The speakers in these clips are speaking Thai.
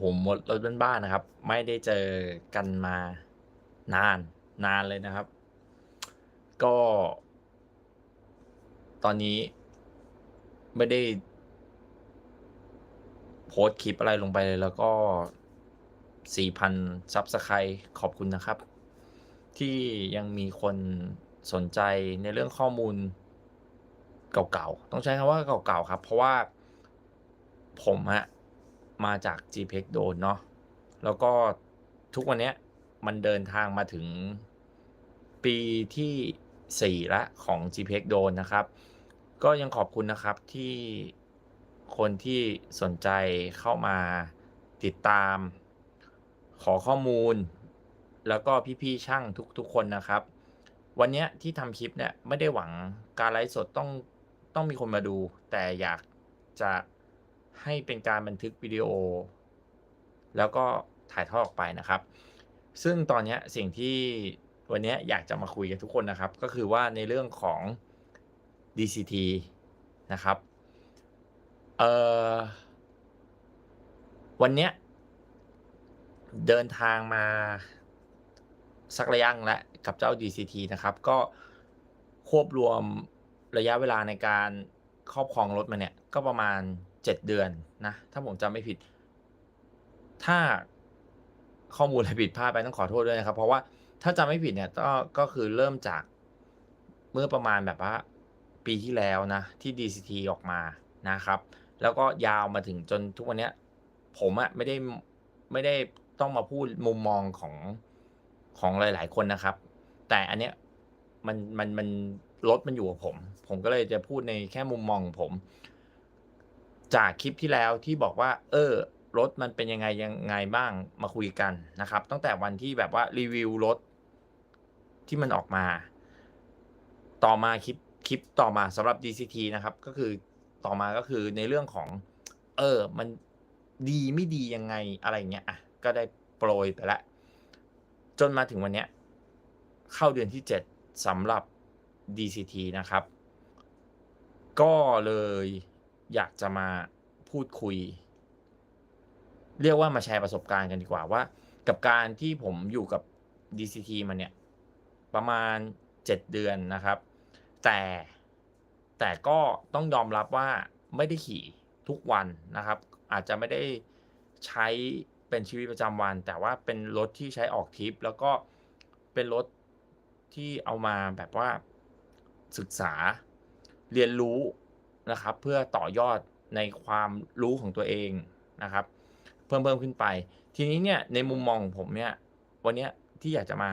ผมหมดรถบ้านๆนะครับ ไม่ได้เจอกันมานานนานเลยนะครับ ก็ ตอนนี้ไม่ได้ โพสคลิปอะไรลงไปเลย แล้วก็ 4,000ซับสไครบ์ขอบคุณนะครับ ที่ยังมีคนสนใจในเรื่องข้อมูลเก่าๆ ต้องใช้คำว่าเก่าๆ ครับ เพราะว่าผมอะ มาจาก JPEX Drone เนาะแล้วก็ทุกวันนี้มันเดินทางมาถึงปีที่ 4ล้วของ JPEX Drone นะครับ ก็ยังขอบคุณนะครับที่คนที่สนใจเข้ามาติดตาม ขอข้อมูล แล้วก็พี่ๆช่างทุกๆคนนะครับ วันนี้ที่ทำคลิปเนี่ยไม่ได้หวังการไลฟ์สดต้องต้องมีคนมาดู แต่อยากจะ ให้เป็นการบันทึกวิดีโอ แล้วก็ถ่ายทอดออกไปนะครับ ซึ่งตอนนี้สิ่งที่วันนี้อยากจะมาคุยกับทุกคนนะครับ ก็คือว่าในเรื่องของ DCT นะครับเอ่อวันเนี้ยเดินทางมาสักระยะแล้วกับเจ้า DCT นะครับ ก็ควบรวมระยะเวลาในการครอบครองรถมาเนี่ย ก็ประมาณ 7เดือนนะ ถ้าผมจำไม่ผิด ถ้าข้อมูลอะไรผิดพลาดไปต้องขอโทษด้วยนะครับ เพราะว่าถ้าจำไม่ผิดเนี่ยก็ก็คือเริ่มจากเมื่อประมาณแบบว่า ปีที่แล้วนะ ที่ DCT ออกมานะครับ แล้วก็ยาวมาถึงจนทุกวันเนี้ย ผมอะไม่ได้ไม่ได้ต้องมาพูดมุมมองของของหลาย ๆ คนนะครับ แต่อันเนี้ยมันมันมันรถมันอยู่กับผม ผมก็เลยจะพูดในแค่มุมมองของผม จากคลิปที่แล้วที่บอกว่า เออรถมันเป็นยังไงยังไงบ้างมาคุยกันนะครับ ตั้งแต่วันที่แบบว่ารีวิวรถที่มันออกมา ต่อมาคลิปคลิปต่อมาสำหรับ DCT นะครับ ก็คือต่อมาก็คือในเรื่องของ เออ มันดีไม่ดียังไงอะไรเงี้ยอะก็ได้โปรยไปแล้วจนมาถึงวันเนี้ย เข้าเดือนที่ 7สำหรับ DCT นะครับ ก็เลย อยากจะมาพูดคุย เรียกว่ามาแชร์ประสบการณ์กันดีกว่าว่า กับการที่ผมอยู่กับ DCT มาเนี่ย ประมาณ 7 เดือนนะครับ แต่แต่ก็ต้องยอมรับว่าไม่ได้ขี่ทุกวันนะครับ อาจจะไม่ได้ใช้เป็นชีวิตประจำวัน แต่ว่าเป็นรถที่ใช้ออกทริป แล้วก็เป็นรถที่เอามาแบบว่าศึกษาเรียนรู้ นะครับ เพื่อต่อยอดในความรู้ของตัวเองนะครับ เพิ่มๆขึ้นไป ทีนี้เนี่ยในมุมมองของผมเนี่ยวันนี้ที่อยากจะมา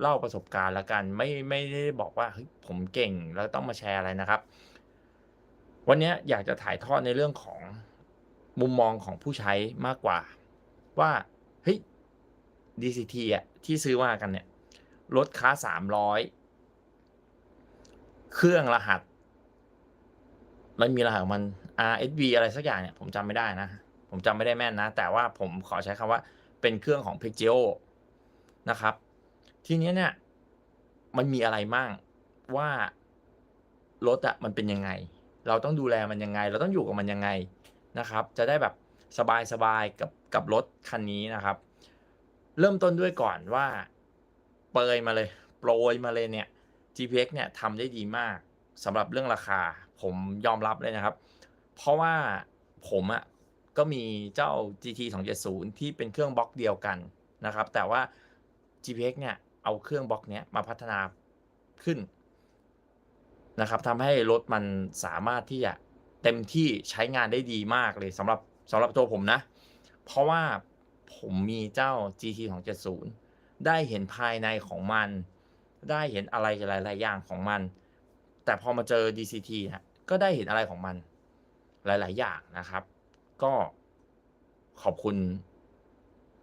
เล่าประสบการณ์ล้วกัน ไม่ไม่ได้บอกว่าเฮ้ยผมเก่งแล้วต้องมาแชร์อะไรนะครับ วันนี้อยากจะถ่ายทอดในเรื่องของมุมมองของผู้ใช้มากกว่า ว่าเฮ้ย DCT อะที่ซื้อมากันเนี่ย รถ Class 300เครื่องรหัส มันมีรหัสของมัน RSV อะไรสักอย่างเนี่ยผมจำไม่ได้นะ ผมจำไม่ได้แม่นนะ แต่ว่าผมขอใช้คำว่าเป็นเครื่องของ p e g e o นะครับ ทีนี้เนี่ย มันมีอะไรมั่งว่ารถอะมันเป็นยังไง เราต้องดูแลมันยังไง เราต้องอยู่กับมันยังไงนะครับ จะได้แบบสบายๆกับกับรถคันนี้นะครับ เริ่มต้นด้วยก่อนว่าเปยมาเลย โปรยมาเลยเนี่ย GPX เนี่ยทำได้ดีมากสำหรับเรื่องราคา ผมยอมรับเลยนะครับ เพราะว่าผมอะก็มีเจ้า GT 270 ที่เป็นเครื่องบล็อกเดียวกันนะครับ แต่ว่า GPX เนี่ยเอาเครื่องบล็อกเนี้ยมาพัฒนาขึ้นนะครับทำให้รถมันสามารถที่จะเต็มที่ใช้งานได้ดีมากเลยสำหรับสำหรับตัวผมนะ เพราะว่าผมมีเจ้า GT 270 ได้เห็นภายในของมัน ได้เห็นอะไรหลาย ๆ อย่างของมัน แต่พอมาเจอ DCT ฮะ ก็ได้เห็นอะไรของมัน หลาย ๆ อย่างนะครับ ก็ขอบคุณ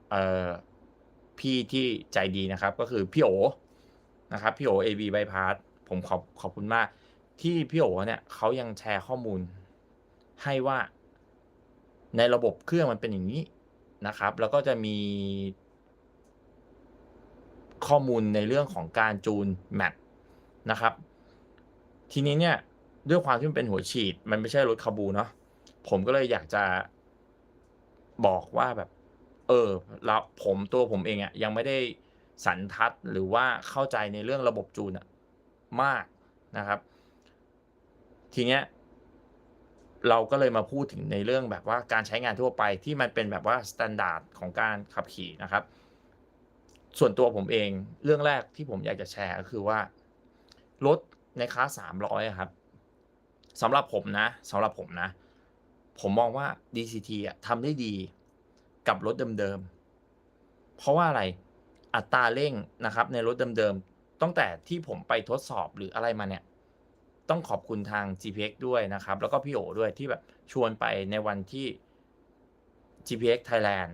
เอ่อพี่ที่ใจดีนะครับ ก็คือพี่โอนะครับพี่โอ AB Bypass ผมขอบขอบคุณมาก ที่พี่โอเนี่ยเขายังแชร์ข้อมูล ให้ว่าในระบบเครื่องมันเป็นอย่างนี้นะครับ แล้วก็จะมีข้อมูลในเรื่องของการจูนแมปนะครับ ทีนี้เนี่ย ด้วยความที่มันเป็นหัวฉีด มันไม่ใช่รถคาบูเนาะผมก็เลยอยากจะบอกว่าแบบ เออเราผมตัวผมเองอะยังไม่ได้สันทัดหรือว่าเข้าใจในเรื่องระบบจูนอะมากนะครับ ทีเนี้ยเราก็เลยมาพูดถึงในเรื่องแบบว่าการใช้งานทั่วไปที่มันเป็นแบบว่าสแตนดาร์ดของการขับขี่นะครับ ส่วนตัวผมเองเรื่องแรกที่ผมอยากจะแชร์ก็คือว่า รถในคลาส300อะครับ สำหรับผมนะสำหรับผมนะ ผมมองว่า DCT อะทำได้ดีกับรถเดิมๆ เพราะว่าอะไรอัตราเร่งนะครับ ในรถเดิมๆตั้งแต่ที่ผมไปทดสอบหรืออะไรมาเนี่ย ต้องขอบคุณทาง GPX ด้วยนะครับ แล้วก็พี่โอด้วยที่แบบชวนไปในวันที่ GPX Thailand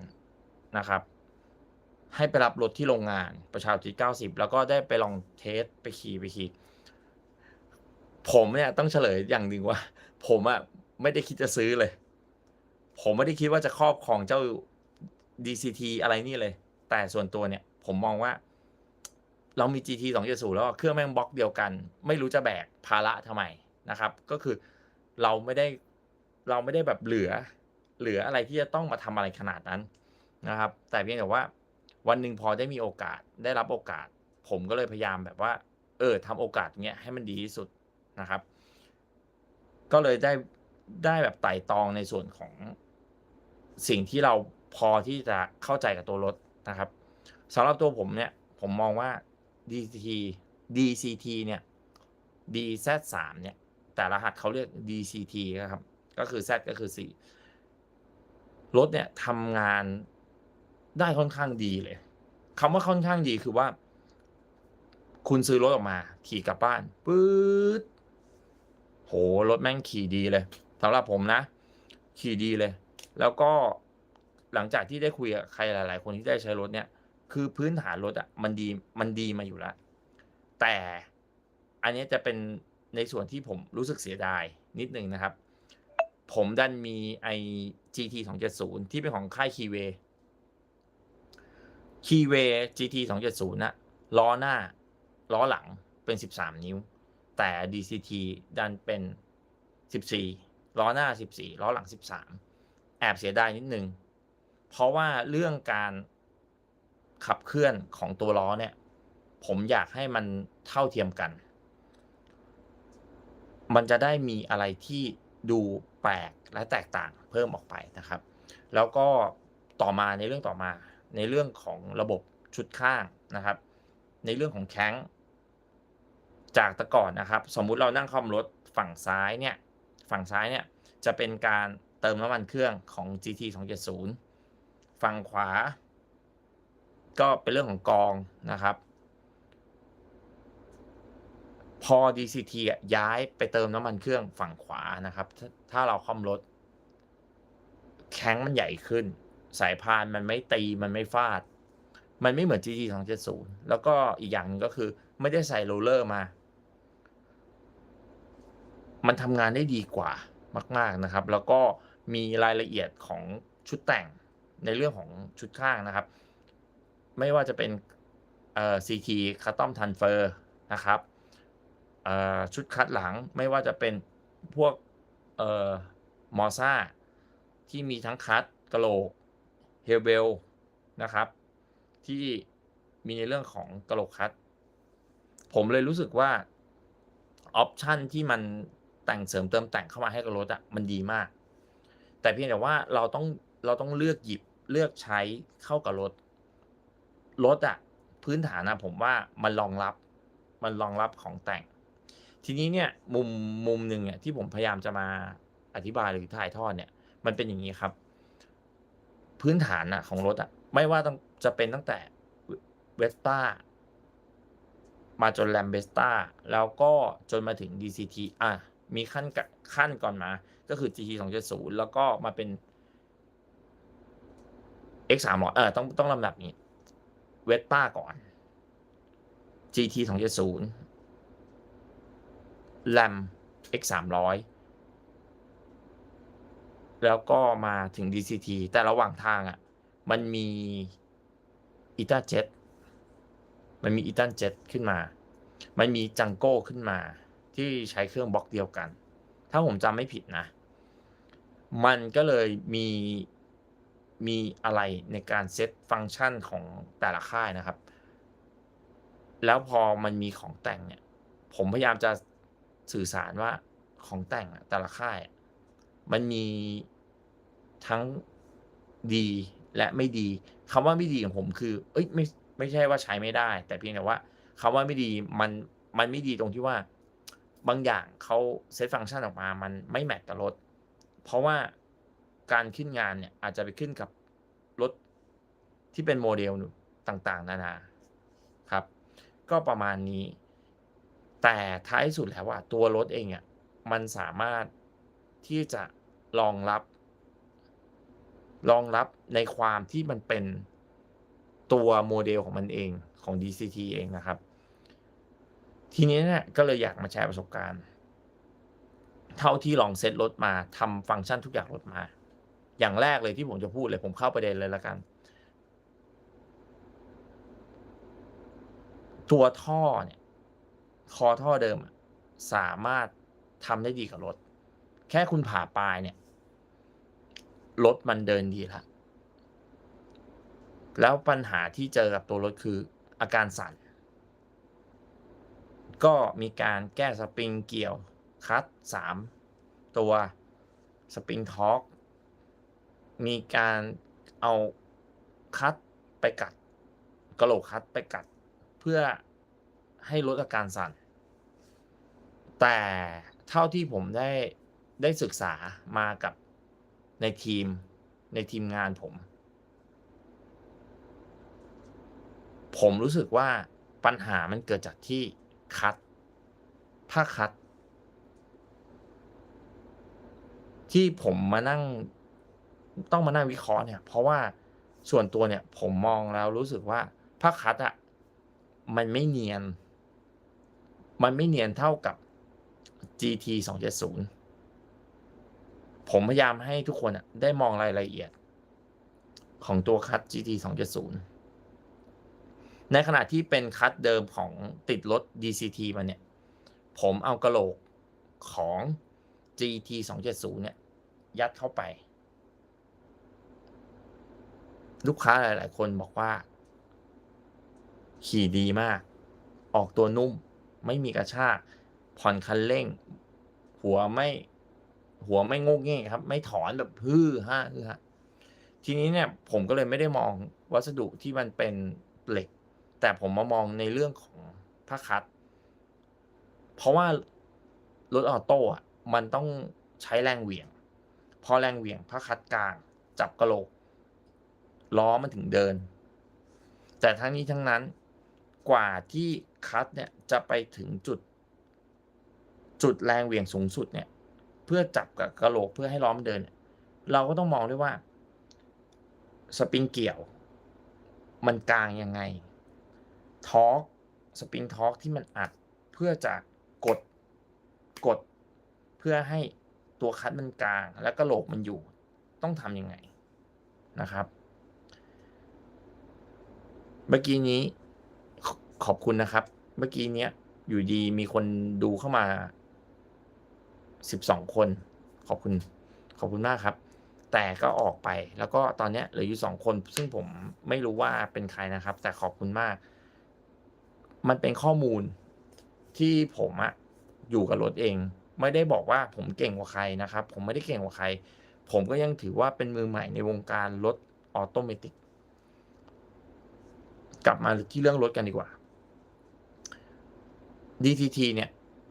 นะครับ ให้ไปรับรถที่โรงงานประชาอุทิศ90 แล้วก็ได้ไปลองเทสไปขี่ไปขี่ ผมเนี่ยต้องเฉลยอย่างหนึ่งว่า ผมอะไม่ได้คิดจะซื้อเลย ผมไม่ได้คิดว่าจะครอบครองเจ้า DCT อะไรนี่เลย แต่ส่วนตัวเนี่ย ผมมองว่า เรามี GT 2.0แล้วเครื่องแม่งบล็อกเดียวกัน ไม่รู้จะแบกภาระทำไมนะครับ ก็คือเราไม่ได้เราไม่ได้แบบเหลือ เหลืออะไรที่จะต้องมาทำอะไรขนาดนั้นนะครับ แต่เพียงแต่ว่า วันหนึ่งพอได้มีโอกาสได้รับโอกาส ผมก็เลยพยายามแบบว่า เออทำโอกาสเนี้ยให้มันดีที่สุด นะครับ ก็เลยได้ได้แบบไต่ตองในส่วนของสิ่งที่เราพอที่จะเข้าใจกับตัวรถนะครับสำหรับตัวผมเนี่ย ผมมองว่า DCT DCT เนี่ย DZ3 เนี่ย แต่รหัสเขาเรียก DCT นะครับ ก็คือ Z ก็คือ 4 รถเนี่ยทำงานได้ค่อนข้างดีเลยคำว่าค่อนข้างดีคือว่า คุณซื้อรถออกมา ขี่กลับบ้านปื๊ด โหรถแม่งขี่ดีเลยสำหรับผมนะ ขี่ดีเลย แล้วก็หลังจากที่ได้คุยกับใครหลาย ๆ คนที่ได้ใช้รถเนี่ย คือพื้นฐานรถอะมันดีมันดีมาอยู่แล้ว แต่อันนี้จะเป็นในส่วนที่ผมรู้สึกเสียดายนิดนึงนะครับ ผมดันมีไอ GT 270 ที่เป็นของค่ายคีเวคีเว GT 270นะล้อหน้า ล้อหลังเป็น 13 นิ้ว แต่ DCT ดันเป็น 14 ล้อหน้า 14 ล้อหลัง 13 แอบเสียดายนิดนึง เพราะว่าเรื่องการขับเคลื่อนของตัวล้อเนี่ย ผมอยากให้มันเท่าเทียมกัน มันจะได้มีอะไรที่ดูแปลกและแตกต่างเพิ่มออกไปนะครับ แล้วก็ต่อมาในเรื่องต่อมา ในเรื่องของระบบชุดข้างนะครับ ในเรื่องของแข้ง จากแต่ก่อนนะครับ สมมุติเรานั่งคอมรถฝั่งซ้ายเนี่ยฝั่งซ้ายเนี่ยจะเป็นการเติมน้ำมันเครื่องของ GT 270 ฝั่งขวา ก็เป็นเรื่องของกองนะครับ พอ DCT ย้ายไปเติมน้ำมันเครื่องฝั่งขวานะครับ ถ้าเราคอมรถแข้งมันใหญ่ขึ้น สายพานมันไม่ตีมันไม่ฟาด มันไม่เหมือน GT 270 แล้วก็อีกอย่างนึงก็คือไม่ได้ใส่โรลเลอร์มา มันทำงานได้ดีกว่ามาก ๆนะครับ แล้วก็มีรายละเอียดของชุดแต่งในเรื่องของชุดข้างนะครับ ไม่ว่าจะเป็นเอ่อ CT Custom Transfer นะครับเอ่อชุดคัดหลังไม่ว่าจะเป็นพวกเอ่อมอซ่าที่มีทั้งคัดกระโหลกเฮลเบลนะครับ ที่มีในเรื่องของกระโหลกคัด ผมเลยรู้สึกว่า ออปชันที่มัน แต่งเสริมเติมแต่งเข้ามาให้กับรถอะมันดีมาก แต่เพียงแต่ว่าเราต้องเราต้องเลือกหยิบเลือกใช้เข้ากับรถรถอะพื้นฐานนะผมว่ามันรองรับมันรองรับของแต่ง ทีนี้เนี่ยมุมมุมหนึ่งเนี่ยที่ผมพยายามจะมาอธิบายหรือถ่ายทอดเนี่ย มันเป็นอย่างนี้ครับ พื้นฐานอะของรถอะไม่ว่าต้องจะเป็นตั้งแต่เวสต้ามาจนแลมเบสต้าแล้วก็จนมาถึง DCT อะ มีขั้นกับขั้นก่อนมา ก็คือ GT 270 แล้วก็มาเป็น X 3 0 0เออต้องต้องลำดับนี้เวสป้าก่อน GT 270 Ram X 3 0 0แล้วก็มาถึง DCT แต่ระหว่างทางอะ มันมีอีตาเจ็ตมันมีอีตันเจ็ตขึ้นมา มันมีจังโก้ขึ้นมา ที่ใช้เครื่องบล็อกเดียวกัน ถ้าผมจำไม่ผิดนะ มันก็เลยมีมีอะไรในการเซตฟังก์ชันของแต่ละค่ายนะครับ แล้วพอมันมีของแต่งเนี่ย ผมพยายามจะสื่อสารว่าของแต่งอะแต่ละค่าย มันมีทั้งดีและไม่ดีคำว่าไม่ดีของผมคือ เอ้ยไม่ไม่ใช่ว่าใช้ไม่ได้ แต่เพียงแต่ว่าคำว่าไม่ดีมันมันไม่ดีตรงที่ว่า บางอย่างเขาเซตฟังก์ชันออกมามันไม่แมทกับรถ เพราะว่าการขึ้นงานเนี่ยอาจจะไปขึ้นกับรถที่เป็นโมเดลต่างๆ นานาครับ ก็ประมาณนี้ แต่ท้ายสุดแล้วว่าตัวรถเองอะมันสามารถที่จะรองรับรองรับในความที่มันเป็นตัวโมเดลของมันเองของ DCT เองนะครับ ทีนี้เนี่ยก็เลยอยากมาแชร์ประสบการณ์ เท่าที่ลองเซตรถมาทำฟังก์ชันทุกอย่างรถมา อย่างแรกเลยที่ผมจะพูดเลยผมเข้าประเด็นเลยละกัน ตัวท่อเนี่ยคอท่อเดิมสามารถทำได้ดีกับรถ แค่คุณผ่าปลายเนี่ยรถมันเดินดีละแล้วปัญหาที่เจอกับตัวรถคืออาการสั่น ก็มีการแก้สปริงเกี่ยวคัตสามตัวสปริงทอร์กมีการเอาคัตไปกัดกระโหลกคัตไปกัด เพื่อให้ลดอาการสั่น แต่เท่าที่ผมได้ได้ศึกษามากับในทีมในทีมงานผม ผมรู้สึกว่าปัญหามันเกิดจากที่ คัด ผ้าคัด ที่ผมมานั่ง ต้องมานั่งวิเคราะห์เนี่ย เพราะว่าส่วนตัวเนี่ย ผมมองแล้วรู้สึกว่าผ้าคัดอะมันไม่เนียน มันไม่เนียนเท่ากับ GT 270 ผมพยายามให้ทุกคนอะได้มองรายละเอียด ของตัวคัด GT 270 ในขณะที่เป็นคัดเดิมของติดรถ DCT มาเนี่ย ผมเอากระโหลกของ GT 270เนี่ย ยัดเข้าไป ลูกค้าหลาย ๆ คนบอกว่า ขี่ดีมาก ออกตัวนุ่ม ไม่มีกระชากผ่อนคันเร่ง หัวไม่ หัวไม่งกเง่ครับ ไม่ถอนแบบฮือฮ่าฮือฮาทีนี้เนี่ย ผมก็เลยไม่ได้มองวัสดุที่มันเป็นเหล็ก แต่ผมมามองในเรื่องของผ้าคัด เพราะว่ารถออโต้อะมันต้องใช้แรงเหวี่ยง พอแรงเหวี่ยงผ้าคัดกลาง จับกระโหลก ล้อมันถึงเดิน แต่ทั้งนี้ทั้งนั้นกว่าที่คัดเนี่ยจะไปถึงจุด จุดแรงเหวี่ยงสูงสุดเนี่ย เพื่อจับกับกระโหลกเพื่อให้ล้อมนเดิน เราก็ต้องมองด้วยว่า สปริงเกี่ยว มันกลางยังไง ทอร์กสปริงทอร์กที่มันอัดเพื่อจะกดกด เพื่อให้ตัวคัดมันกลาง และกระโหลกมันอยู่ ต้องทำยังไงนะครับ เมื่อกี้นี้ขขอบคุณนะครับ เมื่อกี้เนี้ยอยู่ดีมีคนดูเข้ามาสิบสองคน ขอบคุณ ขอบคุณมากครับ แต่ก็ออกไปแล้วก็ตอนเนี้ยเหลืออยู่สองคน ซึ่งผมไม่รู้ว่าเป็นใครนะครับ แต่ขอบคุณมาก มันเป็นข้อมูลที่ผมอะอยู่กับรถเอง ไม่ได้บอกว่าผมเก่งกว่าใครนะครับ ผมไม่ได้เก่งกว่าใคร ผมก็ยังถือว่าเป็นมือใหม่ในวงการรถออโตเมติกกลับมาที่เรื่องรถกันดีกว่า DTT เนี่ย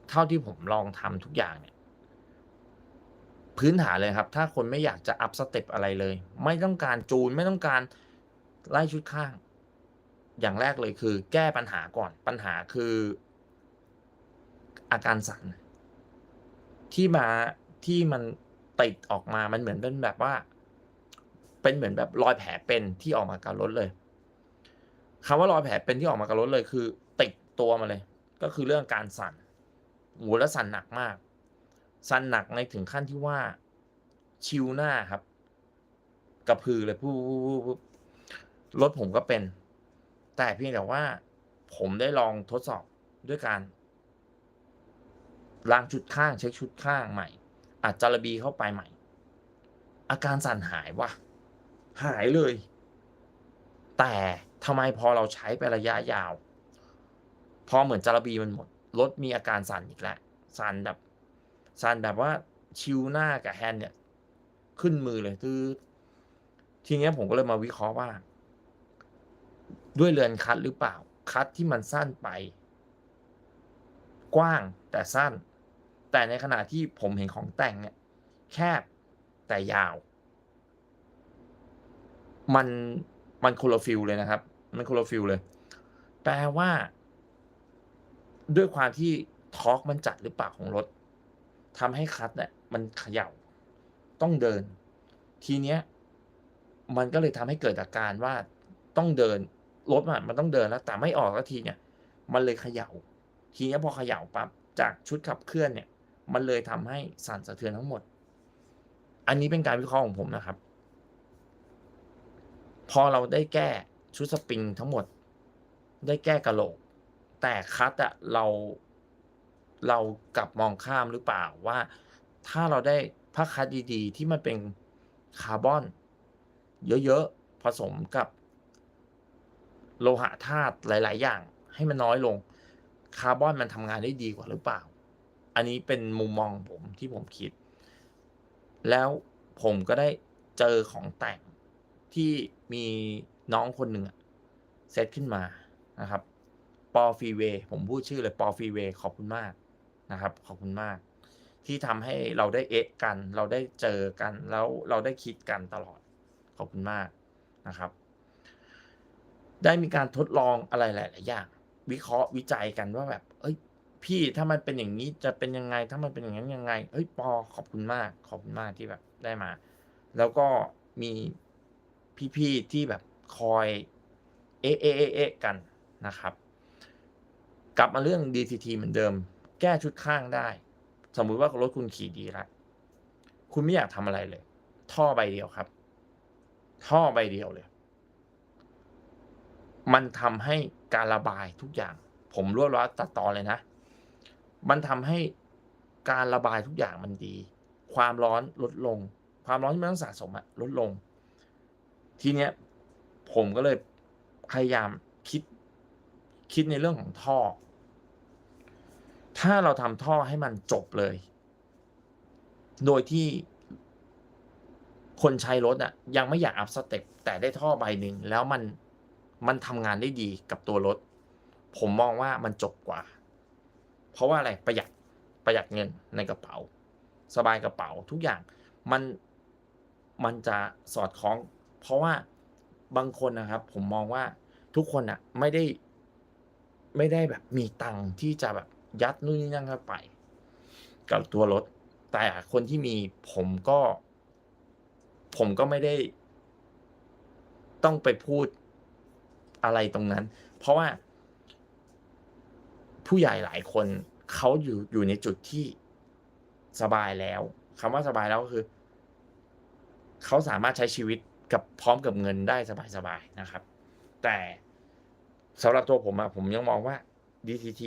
เท่าที่ผมลองทำทุกอย่างเนี่ย พื้นฐานเลยครับ ถ้าคนไม่อยากจะอัพสเต็ปอะไรเลย ไม่ต้องการจูนไม่ต้องการไล่ชุดข้าง อย่างแรกเลยคือ แก้ปัญหาก่อนปัญหาคือ อาการสั่นที่มาที่มันติดออกมามันเหมือนเป็นแบบว่า เป็นเหมือนแบบรอยแผลเป็นที่ออกมากับรถเลยคำว่ารอยแผลเป็นที่ออกมากับรถเลยคือ ติดตัวมาเลย ก็คือเรื่องการสั่นโหแล้วสั่นหนักมาก สั่นหนักในถึงขั้นที่ว่าชิวหน้าครับ กระพือเลยปุ๊บรถผมก็เป็น แต่เพียงแต่ว่าผมได้ลองทดสอบด้วยการล้างชุดข้าง เช็คชุดข้างใหม่อาจจารบีเข้าไปใหม่ อาการสั่นหายว่ะ หายเลย แต่ทำไมพอเราใช้ไประยะยาว พอเหมือนจารบีมันหมดรถมีอาการสั่นอีกแล้วสั่นแบบสั่นแบบว่าชิวหน้ากับแฮนเนี่ย ขึ้นมือเลยตือทีเนี้ยผมก็เลยมาวิเคราะห์ว่า ด้วยเรือนคัดหรือเปล่า คัดที่มันสั้นไป กว้างแต่สั้น แต่ในขณะที่ผมเห็นของแต่งเนี่ยแคบแต่ยาว มันมันโคนลฟิลเลยนะครับ มันโคนลฟิลเลย แปลว่า ด้วยความที่ทอร์กมันจัดหรือเปล่าของรถทำให้คัดเนี่ยมันเขย่าต้องเดิน ทีเนี้ย มันก็เลยทำให้เกิดอาการว่าต้องเดิน รถอะมันต้องเดินแล้วแต่ไม่ออกสักทีเนี่ย มันเลยเขย่า ทีเนี้ยพอเขย่าปั๊บจากชุดขับเคลื่อนเนี่ย มันเลยทำให้สั่นสะเทือนทั้งหมด อันนี้เป็นการวิเคราะห์ของผมนะครับ พอเราได้แก้ชุดสปริงทั้งหมด ได้แก้กระโหลก แต่คัดอะเราเรากลับมองข้ามหรือเปล่าว่า ถ้าเราได้ผ้าคัดดีๆ ที่มันเป็นคาร์บอน เยอะๆผสมกับ โลหะธาตุหลาย ๆ อย่าง ให้มันน้อยลง คาร์บอนมันทำงานได้ดีกว่าหรือเปล่า อันนี้เป็นมุมมองผมที่ผมคิด แล้วผมก็ได้เจอของแต่งที่มีน้องคนหนึ่งอะเซตขึ้นมานะครับปอฟีเวผมพูดชื่อเลยปอฟีเวขอบคุณมากนะครับ ขอบคุณมาก ที่ทำให้เราได้เอะกัน เราได้เจอกันแล้วเราได้คิดกันตลอด ขอบคุณมากนะครับ ได้มีการทดลองอะไรหลายๆอย่างวิเคราะห์วิจัยกันว่าแบบ เอ้ย พี่ถ้ามันเป็นอย่างนี้จะเป็นยังไง ถ้ามันเป็นอย่างนั้นยังไง เฮ้ยปอขอบคุณมากขอบคุณมากที่แบบได้มา แล้วก็มีพี่ๆที่แบบคอยเอ๊ะเอ๊ะเอ๊ะกันนะครับ กลับมาเรื่อง DCT เหมือนเดิม แก้ชุดข้างได้ สมมุติว่ารถคุณขี่ดีล้วคุณไม่อยากทำอะไรเลย ท่อใบเดียวครับ ท่อใบเดียวเลย มันทำให้การระบายทุกอย่าง ผมรวบรัดตัดตอนเลยนะ มันทำให้การระบายทุกอย่างมันดี ความร้อนลดลง ความร้อนที่มันต้องสะสมอะลดลง ทีเนี้ยผมก็เลยพยายามคิดคิดในเรื่องของท่อ ถ้าเราทำท่อให้มันจบเลย โดยที่คนใช้รถอะยังไม่อยากอัพสเต็ปแต่ได้ท่อใบหนึ่งแล้วมัน มันทำงานได้ดีกับตัวรถ ผมมองว่ามันจบกว่า เพราะว่าอะไรประหยัดประหยัดเงินในกระเป๋า สบายกระเป๋าทุกอย่างมันมันจะสอดคล้อง เพราะว่าบางคนนะครับ ผมมองว่าทุกคนอะไม่ได้ ไม่ได้แบบมีตังค์ที่จะแบบยัดนู่นนี่นั่นเข้าไป กับตัวรถ แต่คนที่มีผมก็ ผมก็ไม่ได้ ต้องไปพูด อะไรตรงนั้น เพราะว่าผู้ใหญ่หลายคนเขาอยู่อยู่ในจุดที่สบายแล้วคำว่าสบายแล้วก็คือ เขาสามารถใช้ชีวิตกับพร้อมกับเงินได้สบายๆนะครับ แต่สำหรับตัวผมอะผมยังมองว่า DCT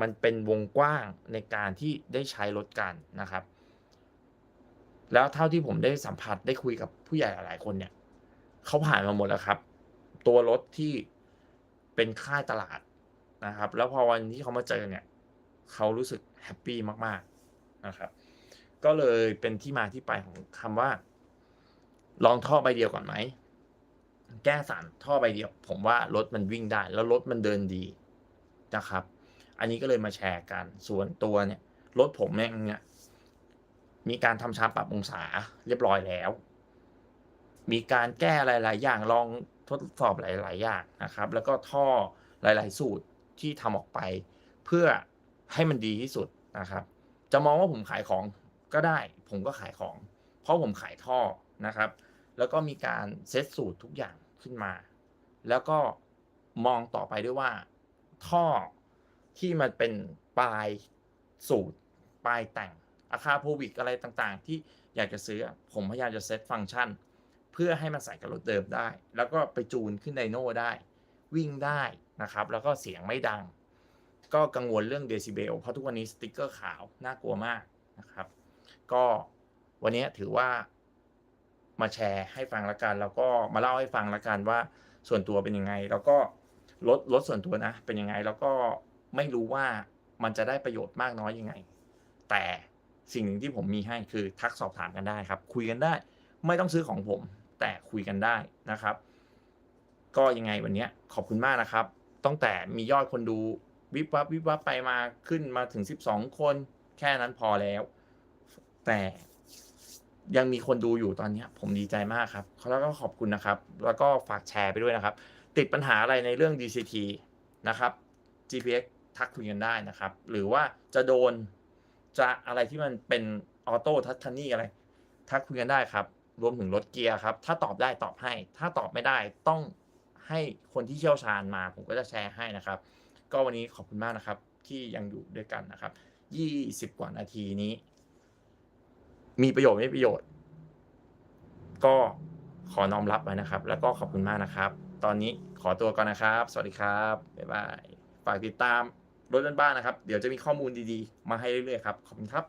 มันเป็นวงกว้างในการที่ได้ใช้รถกันนะครับ แล้วเท่าที่ผมได้สัมผัสได้คุยกับผู้ใหญ่หลายคนเนี่ยเขาผ่านมาหมดแล้วครับ ตัวรถที่เป็นค่ายตลาดนะครับ แล้วพอวันที่เขามาเจอเนี่ยเขารู้สึกแฮปปี้มากๆนะครับ ก็เลยเป็นที่มาที่ไปของคำว่า ลองท่อใบเดียวก่อนไหมแก้สารท่อใบเดียว ผมว่ารถมันวิ่งได้ แล้วรถมันเดินดีนะครับ อันนี้ก็เลยมาแชร์กัน ส่วนตัวเนี่ยรถผมเนี่ยเนี่ยมีการทำชามปรับองศาเรียบร้อยแล้ว มีการแก้หลาย ๆ อย่างลอง ทดสอบหลาย ๆ อย่างนะครับ แล้วก็ท่อหลาย ๆ สูตรที่ทำออกไป เพื่อให้มันดีที่สุดนะครับ จะมองว่าผมขายของก็ได้ ผมก็ขายของ เพราะผมขายท่อนะครับ แล้วก็มีการเซตสูตรทุกอย่างขึ้นมา แล้วก็มองต่อไปด้วยว่า ท่อที่มันเป็นปลายสูตร ปลายแต่งอาคาโพวิกอะไรต่างๆ ที่อยากจะซื้อ ผมพยายามจะเซตฟังก์ชัน เพื่อให้มันใส่กับรถเดิมได้ แล้วก็ไปจูนขึ้นไดโน่ได้ วิ่งได้นะครับ แล้วก็เสียงไม่ดัง ก็กังวลเรื่องเดซิเบลเพราะทุกวันนี้สติกเกอร์ขาวน่ากลัวมากนะครับ ก็วันนี้ถือว่ามาแชร์ให้ฟังละกัน แล้วก็มาเล่าให้ฟังละกันว่าส่วนตัวเป็นยังไง แล้วก็รถรถส่วนตัวนะ เป็นยังไงแล้วก็ไม่รู้ว่ามันจะได้ประโยชน์มากน้อยยังไง แต่สิ่งหนึ่งที่ผมมีให้คือทักสอบถามกันได้ครับ คุยกันได้ ไม่ต้องซื้อของผม แต่คุยกันได้นะครับ ก็ยังไงวันนี้ขอบคุณมากนะครับ ตั้งแต่มียอดคนดูวิบวับวิบวับไปมาขึ้นมาถึง 12 คนแค่นั้นพอแล้ว แต่ยังมีคนดูอยู่ตอนนี้ผมดีใจมากครับแล้วก็ขอบคุณนะครับ แล้วก็ฝากแชร์ไปด้วยนะครับ ติดปัญหาอะไรในเรื่อง DCT นะครับ GPX ทักคุยกันได้นะครับ หรือว่าจะโดนจะอะไรที่มันเป็นออโต้ทัชทันนี่อะไร ทักคุยกันได้ครับ รวมถึงรถเกียร์ครับ ถ้าตอบได้ตอบให้ ถ้าตอบไม่ได้ต้องให้คนที่เชี่ยวชาญมา ผมก็จะแชร์ให้นะครับ ก็วันนี้ขอบคุณมากนะครับ ที่ยังอยู่ด้วยกันนะครับยี่สิบกว่านาทีนี้ มีประโยชน์ไม่ประโยชน์ ก็ขอน้อมรับไว้นะครับ แล้วก็ขอบคุณมากนะครับ ตอนนี้ขอตัวก่อนนะครับ สวัสดีครับบ๊ายบายฝากติดตามรถบ้านๆนะครับ เดี๋ยวจะมีข้อมูลดีๆ มาให้เรื่อยๆครับ ขอบคุณครับ